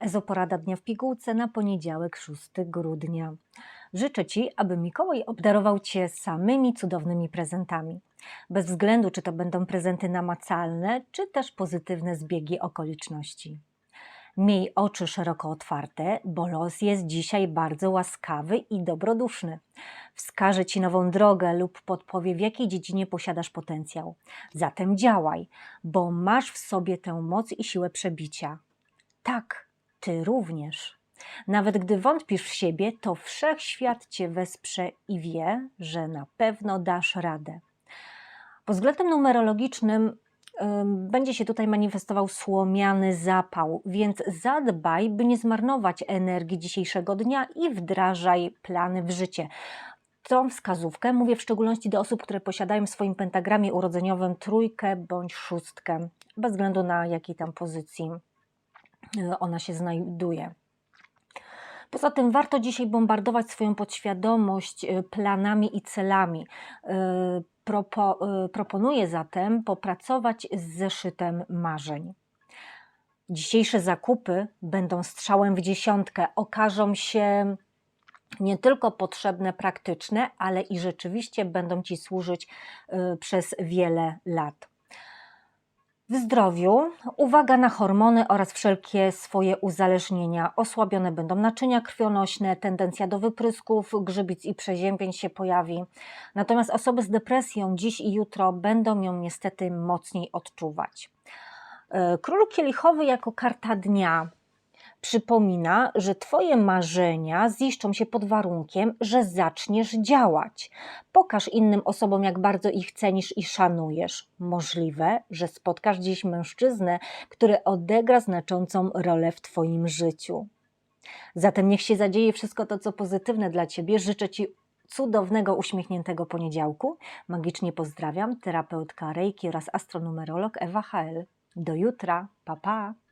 Ezoporada dnia w pigułce na poniedziałek 6 grudnia. Życzę Ci, aby Mikołaj obdarował Cię samymi cudownymi prezentami. Bez względu, czy to będą prezenty namacalne, czy też pozytywne zbiegi okoliczności. Miej oczy szeroko otwarte, bo los jest dzisiaj bardzo łaskawy i dobroduszny. Wskaże Ci nową drogę lub podpowie, w jakiej dziedzinie posiadasz potencjał. Zatem działaj, bo masz w sobie tę moc i siłę przebicia. Tak, Ty również. Nawet gdy wątpisz w siebie, to wszechświat Cię wesprze i wie, że na pewno dasz radę. Pod względem numerologicznym ym, będzie się tutaj manifestował słomiany zapał, więc zadbaj, by nie zmarnować energii dzisiejszego dnia i wdrażaj plany w życie. Tą wskazówkę mówię w szczególności do osób, które posiadają w swoim pentagramie urodzeniowym trójkę bądź szóstkę, bez względu na jakiej tam pozycji ona się znajduje. Poza tym warto dzisiaj bombardować swoją podświadomość y, planami i celami. Y, Propo, proponuję zatem popracować z zeszytem marzeń. Dzisiejsze zakupy będą strzałem w dziesiątkę, okażą się nie tylko potrzebne, praktyczne, ale i rzeczywiście będą Ci służyć przez wiele lat. W zdrowiu uwaga na hormony oraz wszelkie swoje uzależnienia. Osłabione będą naczynia krwionośne, tendencja do wyprysków, grzybic i przeziębień się pojawi. Natomiast osoby z depresją dziś i jutro będą ją niestety mocniej odczuwać. E, Król Kielichowy jako karta dnia przypomina, że Twoje marzenia ziszczą się pod warunkiem, że zaczniesz działać. Pokaż innym osobom, jak bardzo ich cenisz i szanujesz. Możliwe, że spotkasz dziś mężczyznę, który odegra znaczącą rolę w Twoim życiu. Zatem niech się zadzieje wszystko to, co pozytywne dla Ciebie. Życzę Ci cudownego, uśmiechniętego poniedziałku. Magicznie pozdrawiam, terapeutka Reiki oraz astronumerolog Ewa HL. Do jutra, pa pa!